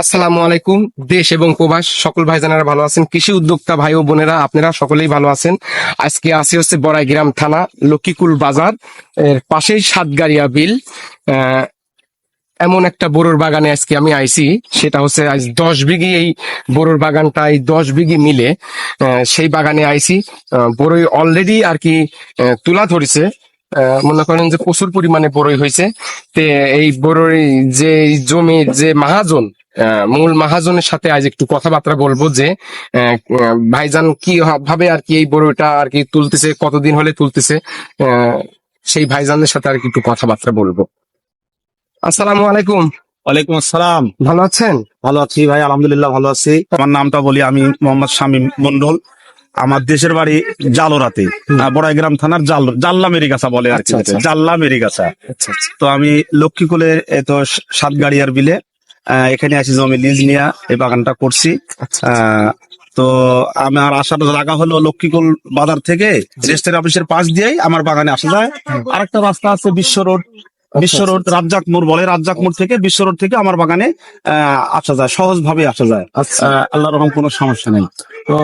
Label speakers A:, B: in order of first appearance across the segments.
A: আসসালামু আলাইকুম, দেশ এবং প্রবাস, সকল ভাইজানেরা ভালো আছেন? কৃষি উদ্যোক্তা ভাই ও বোনেরা, আপনারা সকলেই ভালো আছেন? আজকে আসি হচ্ছে বড়াইগ্রাম থানা, লক্ষ্মীকুল বাজার, এর পাশেই সাতগাড়িয়া বিল। এমন একটা বড়োর বাগানে আজকে আমি আইছি, সেটা হচ্ছে আজ দশ বিঘি এই বড়োর বাগানটা, এই দশ বিঘি মিলে সেই বাগানে আইছি। বড়ই অলরেডি আর কি তুলা ধরেছে। মনে করেন যে প্রচুর পরিমাণে বড়ই হয়েছে। তে এই বড়ই যে জমির যে মাহাজন মূল মাহাজনের সাথে আজ একটু কথাবার্তা বলব যে ভাইজান কি ভাবে আর কি এই বড়টা আর কি তুলতেছে কতদিন হলে তুলতেছে সেই ভাইজানের সাথে আর কি একটু কথাবার্তা বলব। আসসালামু আলাইকুম।
B: ওয়ালাইকুম আসসালাম।
A: ভালো আছেন?
B: ভালো আছি ভাই আলহামদুলিল্লাহ ভালো আছি। আমার নামটা বলি আমি মোহাম্মদ শামীম মন্ডল আমার দেশের বাড়ি জালোরাতে বড়াইগ্রাম থানার জাল জাল্লা মেরিগাছা বলে আর কি
A: আচ্ছা, আচ্ছা।
B: জাল্লা মেরিগাছা।
A: আচ্ছা
B: তো আমি লক্ষ্মীকুলের এত সাতগাড়িয়ার বিলে এখানে আছি জমি লিজ নিয়ে এই বাগানটা করছি।
A: আচ্ছা
B: আহ, তো আমার আসার জায়গা হলো লক্ষ্মীকুল বাজার থেকে রেজিস্ট্রি অফিসের পাশ দিয়েই আমার বাগানে আসা যায়। আরেকটা রাস্তা আছে বিশ্ব রোড। বিশ্ব রোড রাজ্জাক মোড় বলে রাজ্জাক মোড় থেকে বিশ্ব রোড থেকে আমার বাগানে আসা যায় সহজ ভাবে আসা যায়।
A: আচ্ছা।
B: আল্লাহ রকম কোনো সমস্যা নেই। তো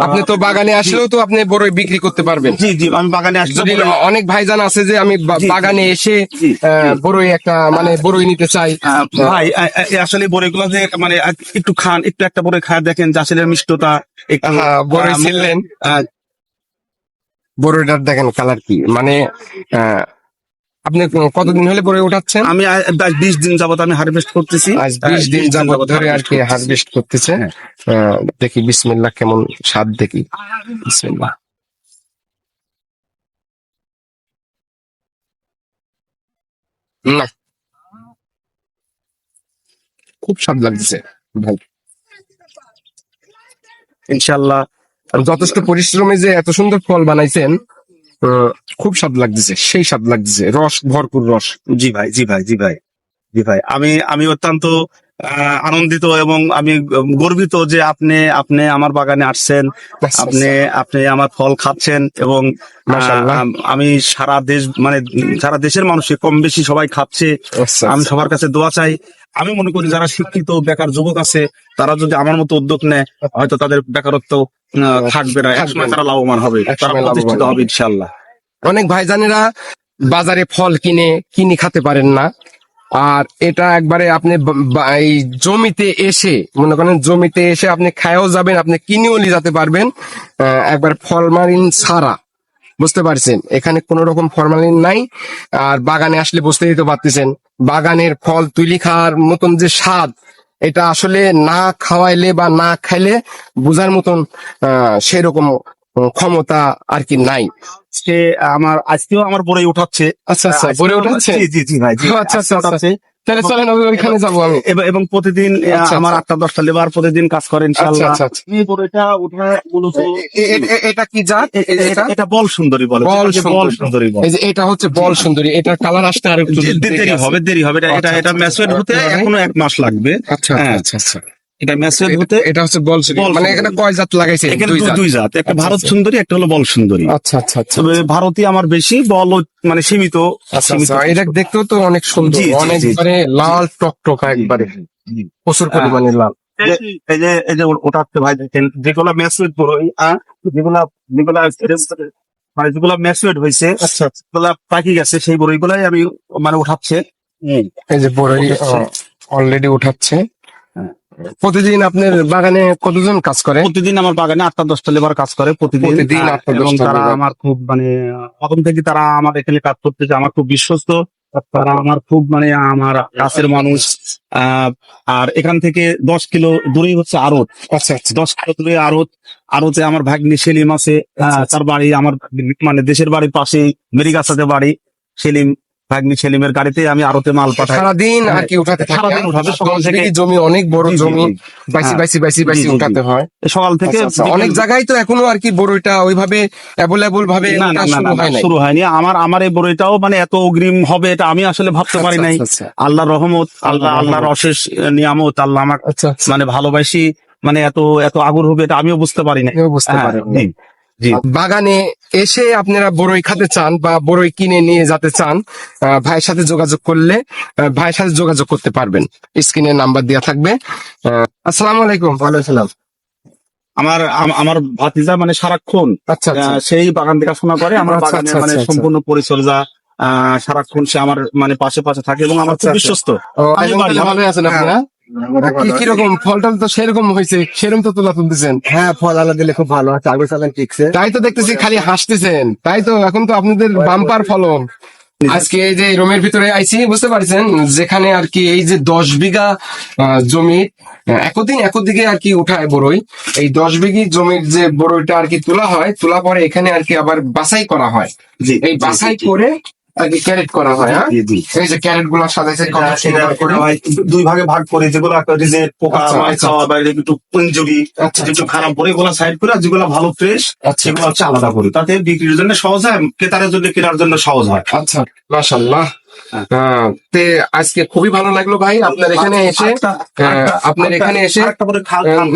A: আপনি তো বাগানে আসলেও তো আপনি বড়ই বিক্রি করতে পারবেন।
B: জি জি আমি বাগানে আসছি
A: অনেক ভাইজান আছে যে আমি। বাগানে এসে বড়ই একটা মানে বড়ই নিতে চাই।
B: ভাই আসলে বড়িগুলো যে মানে একটু খান একটু একটা বড়ি খায় দেখেন যে আসলে মিষ্টতা একটু
A: হ্যাঁ, বড়ই
B: আহ,
A: ছিললেন বড়ইটার দেখেন কালার কি মানে আহ, আপনি কতদিন হলে বড়ই উঠাচ্ছেন?
B: আমি আজ বিশ দিন যাবত আমি হারভেস্ট করতেছি।
A: আজ বিশ দিন যাবত ধরে আর কি হারভেস্ট করতেছে।
B: হ্যাঁ।
A: দেখি বিসমিল্লাহ কেমন স্বাদ দেখি। বিসমিল্লাহ। না। খুব স্বাদ লাগছে ভাই।
B: ইনশাল্লাহ
A: যথেষ্ট পরিশ্রমে যে এত সুন্দর ফল বানাইছেন খুব স্বাদ লাগতেছে সেই স্বাদ লাগতেছে রস ভরপুর রস।
B: জি ভাই জি ভাই জি ভাই জি ভাই। আমি আমি অত্যন্ত আনন্দিত এবং আমি গর্বিত যে আপনি আপনি আমার বাগানে আসছেন আপনি আপনি আমার ফল খাচ্ছেন এবং। আম- সারা দেশ মানে সারা দেশের মানুষই কম বেশি সবাই খাচ্ছে।
A: আচ্ছা,
B: আমি
A: আচ্ছা।
B: সবার কাছে দোয়া চাই। আমি মনে করি যারা শিক্ষিত বেকার যুবক আছে তারা যদি আমার মতো উদ্যোগ নেয় হয়তো তাদের বেকারত্ব থাকবে না। একসময় তারা লাভবান হবে তারা প্রতিষ্ঠিত
A: হবে।
B: ইনশাল্লাহ
A: অনেক ভাইজানেরা বাজারে ফল কিনে কিনে খেতে পারেন না। আর এটা একবারে আপনি এই জমিতে এসে মনে করেন জমিতে এসে আপনি খায়ও যাবেন আপনি কিনেও নিয়ে যেতে পারবেন। আহ, একবার ফলমারিন ছাড়া বুঝতে পারছেন? এখানে কোন রকম ফরমালিন নাই। আর বাগানে আসলে বুঝতেই তো পারতেছেন। বাগানের ফল তুলি খাওয়ার মতন যে স্বাদ এটা আসলে না খাওয়াইলে বা না খাইলে বোঝার মতন আহ সেরকম ক্ষমতা আর কি নাই।
B: সে আমার আজকেও আমার বড়ই উঠাচ্ছে।
A: আচ্ছা আচ্ছা বড়ে উঠাচ্ছে?
B: জি জি ভাই জি।
A: আচ্ছা, আচ্ছা,
B: আজকে উঠাচ্ছে।
A: তাহলে চলেন ওইখানে যাব আমি।
B: এবং প্রতিদিন
A: আচ্ছা,
B: আমার
A: আচ্ছা।
B: আটটা দশটা লেবার প্রতিদিন কাজ করে
A: আচ্ছা
B: ইনশাল্লাহ
A: আচ্ছা আচ্ছা।
B: এই বড়ইটা ওঠা মূলত
A: এ- এ- এ- এটা কি জাত? এটা?
B: এটা- এটা বল সুন্দরী বলে
A: বল
B: বল
A: সুন্দরী।
B: বল।
A: এই যে এটা হচ্ছে বল সুন্দরী এটা কালার আসতে আর একটু দেরি
B: হবে দেরি হবে। এটা এটা এটা
A: আচ্ছা,
B: হতে এখনও এক মাস লাগবে।
A: আচ্ছা
B: হ্যাঁ।
A: আচ্ছা আচ্ছা।
B: এটা ম্যাচুয়েট হতে
A: এটা হচ্ছে বল সুন্দরী মানে এখানে কয় জাত লাগাইছে?
B: এখানে
A: দুই জাত।
B: একটা
A: আচ্ছা,
B: ভারত
A: আচ্ছা।
B: সুন্দরী একটা হলো বল সুন্দরী।
A: আচ্ছা আচ্ছা আচ্ছা
B: তবে ভারতী আমার বেশি বল মানে সীমিত
A: আচ্ছা
B: সীমিত।
A: আচ্ছা এটা দেখতেও তো অনেক সুন্দর। অনেক মানে লাল টকটকা একবারে। প্রচুর পরিমাণে লাল।
B: এই যে এই যে ওটা হচ্ছে ভাই দেখেন যেগুলা ম্যাচুয়েট বড়ই আহ, যেগুলা যেগুলা মানে যেগুলা ম্যাচুয়েট হয়েছে
A: আচ্ছা আচ্ছা।
B: যেগুলা পাকি গেছে সেই বড়ইগুলাই আমি মানে উঠাচ্ছে।
A: এই যে বড়ই অলরেডি উঠাচ্ছে। প্রতিদিন আপনার বাগানে কতজন কাজ করে?
B: প্রতিদিন আমার বাগানে আটটা দশটা লেবার কাজ করে প্রতিদিন।
A: প্রতিদিন আটটা দশটা
B: তারা আমার খুব মানে প্রথম থেকে তারা আমার এখানে কাজ করতেছে আমার খুব বিশ্বস্ত। তারা আমার খুব মানে আমার কাছের মানুষ। আহ, আর এখান থেকে দশ কিলো দূরেই হচ্ছে আড়ত।
A: আচ্ছা আচ্ছা।
B: দশ কিলো দূরে আড়ত। আড়তে আমার ভাগ্নি সেলিম আছে। আহ, তার বাড়ি আমার মানে দেশের বাড়ির পাশেই মেরিগাছাতে বাড়ি। সেলিম ভাগ্নি সেলিমের গাড়িতে আমি আড়তে মাল পাঠাই।
A: সারাদিন আর কি উঠাতে
B: সারাদিন উঠাবে, সকাল থেকে-
A: জমি অনেক বড় জমি। বাইসি
B: হ্যাঁ।
A: বাইসি বাইসি বাইসি
B: জি।
A: উঠাতে হয়।
B: সকাল থেকে
A: আচ্ছা, আচ্ছা। অনেক জায়গায় তো এখনও আর কি বড়ইটা ওইভাবে অ্যাভেলেবল ভাবে শুরু হয়
B: হয়নি। আমার আমার এই বড়ইটাও মানে এত অগ্রিম হবে এটা আমি আসলে ভাবতে পারি নাই।
A: আচ্ছা, আচ্ছা,
B: আল্লাহর রহমত আল্লাহ
A: আল্লাহর
B: অশেষ নিয়ামত আল্লাহ আমার
A: আচ্ছা আচ্ছা।
B: মানে ভালোবাসি মানে এত এত আগুর হবে এটা আমিও বুঝতে পারি না
A: বুঝতে
B: হ্যাঁ,
A: পারি বাগানে এসে আপনারা বড়ই খেতে চান বা বড়ই কিনে নিয়ে যেতে চান ভাইয়ের সাথে যোগাযোগ করলে ভাইয়ের সাথে যোগাযোগ করতে পারবেন। স্ক্রিনে নাম্বার দেওয়া থাকবে। আসসালামু আলাইকুম। ওয়ালাইকুম
B: আমার আম- আমার ভাতিজা মানে সারাক্ষণ
A: আচ্ছা আচ্ছা।
B: সেই বাগান দেখাশোনা করে। আমার
A: আচ্ছা,
B: বাগানে
A: আচ্ছা,
B: মানে
A: আচ্ছা,
B: সম্পূর্ণ পরিচর্যা সারাক্ষণ সে আমার মানে পাশে পাশে থাকে এবং আমার
A: আচ্ছা,
B: খুব
A: আচ্ছা।
B: বিশ্বস্ত।
A: ভালোই আছেন আপনি না কি কীরকম? ফল টল তো সেরকম হয়েছে সেরকম তো তোলা তুলতেছেন।
C: হ্যাঁ ফল আলা দিলে খুব ভালো আছে আগুন চালান টিকছে
A: তাই তো দেখতেছি খালি হাসতেছেন। তাই তো এখন তো আপনাদের বাম্পার ফলন। আজকে এই যে রুমের ভিতরে আইছি বুঝতে পারছেন? যেখানে আর কি এই যে দশ বিঘা জমির একদিন একদিকে আর কি উঠায় বড়ই। এই দশ বিঘি জমির যে বড়ইটা আর কি তোলা হয় তোলা পরে এখানে আর কি আবার বাছাই করা হয়। এই বাছাই করে কি ক্যারেট করা হয় হ্যাঁ। এই যে ক্যারেটগুলা সাজাইছে
B: দুই ভাগে ভাগ করে যেগুলো পোকা
A: আচ্ছা, আচ্ছা।
B: খাওয়া বা একটু পুঞ্জুরি
A: আচ্ছা,
B: একটু খারাপ পরে এগুলো সাইড করে যেগুলো ভালো ফ্রেশ
A: আচ্ছা
B: সেগুলো হচ্ছে আলাদা করি। তাতে বিক্রির জন্য সহজ হয় ক্রেতারের জন্য কেনার জন্য সহজ হয়।
A: আচ্ছা মাশাল্লাহ তে আজকে খুবই ভালো লাগল ভাই আপনার এখানে এসে হ্যাঁ, আপনার এখানে এসে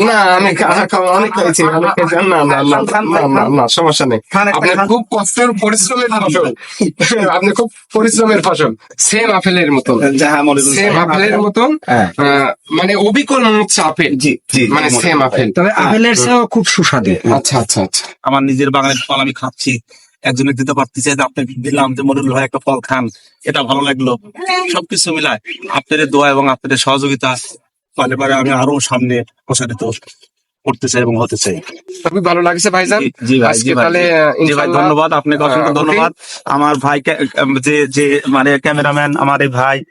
A: না আমি খা- খা- অনেক খাইছি অনেক না না না না সমস্যা নেই। আপনার খুব কষ্টের পরিশ্রমের ফসল। আপনি খুব পরিশ্রমের ফসল। সেম আপেলের মতন।
B: হ্যাঁ মনে
A: সেম আপেলের মতন
B: হ্যাঁ।
A: মানে অবিকল হচ্ছে আপেল।
B: জি জি
A: মানে সেম আপেল।
C: তবে আপেলের চেয়েও খুব সুস্বাদু।
A: আচ্ছা আচ্ছা আচ্ছা।
B: আমার নিজের বাগানের ফল আমি খাচ্ছি। একজনের দিতে পারতেছে যে আপনাকে দিলাম যে মনিরুল ভাই একটা ফল খান এটা ভালো লাগল। সবকিছু মিলায় আপনাদের দোয়া এবং আপনাদের সহযোগিতা পারে পারে আমি আরও সামনে প্রসারিত করতে চাই এবং হতে চাই।
A: খুবই ভালো লাগছে ভাইজান।
B: জি- ভাই, জি ভাই, ধন্যবাদ। আপনাকে অসংখ্য ধন্যবাদ। আমার ভাই যে যে মানে ক্যামেরাম্যান আমার এই ভাই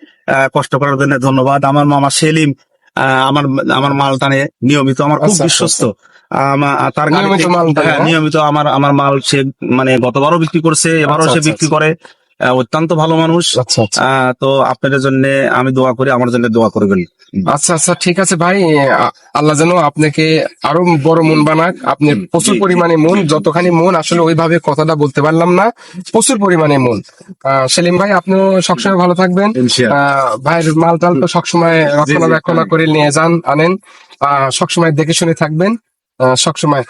B: কষ্ট করার জন্য ধন্যবাদ। আমার মামা সেলিম আহ, আমার আমার মাল টানে নিয়মিত আমার খুব
A: আচ্ছা, আচ্ছা,
B: বিশ্বস্ত। আমা- তার
A: নিয়মিত টানে,
B: হ্যাঁ,
A: হ্যাঁ?
B: নিয়মিত আমার আমার মাল সে মানে গতবারও বিক্রি করছে এবারও
A: আচ্ছা,
B: সে
A: আচ্ছা,
B: বিক্রি করে। অত্যন্ত ভালো মানুষ।
A: আচ্ছা আচ্ছা।
B: তো আপনাদের জন্য আমি দোয়া করি আমার জন্য দোয়া করবেন
A: আচ্ছা আচ্ছা ঠিক আছে ভাই। আল্লাহ যেন আপনাকে আরও বড় মন বানাক। আপনি প্রচুর। পরিমাণে মন যতখানি মন আসলে ওইভাবে কথাটা বলতে পারলাম না। প্রচুর পরিমাণে মন। সেলিম ভাই আপনিও সবসময় ভালো থাকবেন। ভাইয়ের মাল টাল তো সবসময় রক্ষণাবেক্ষণ করে নিয়ে যান আনেন। আহ, সবসময় দেখে শুনে থাকবেন। সবসময়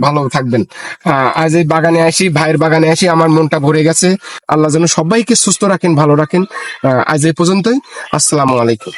A: ভালো থাকবেন। আহ, আজ এই বাগানে আসি ভাইয়ের বাগানে আসি আমার মনটা ভরে গেছে। আল্লাহ যেন সবাইকে সুস্থ রাখেন ভালো রাখেন। আহ, আজ এই পর্যন্তই। আসসালামু আলাইকুম।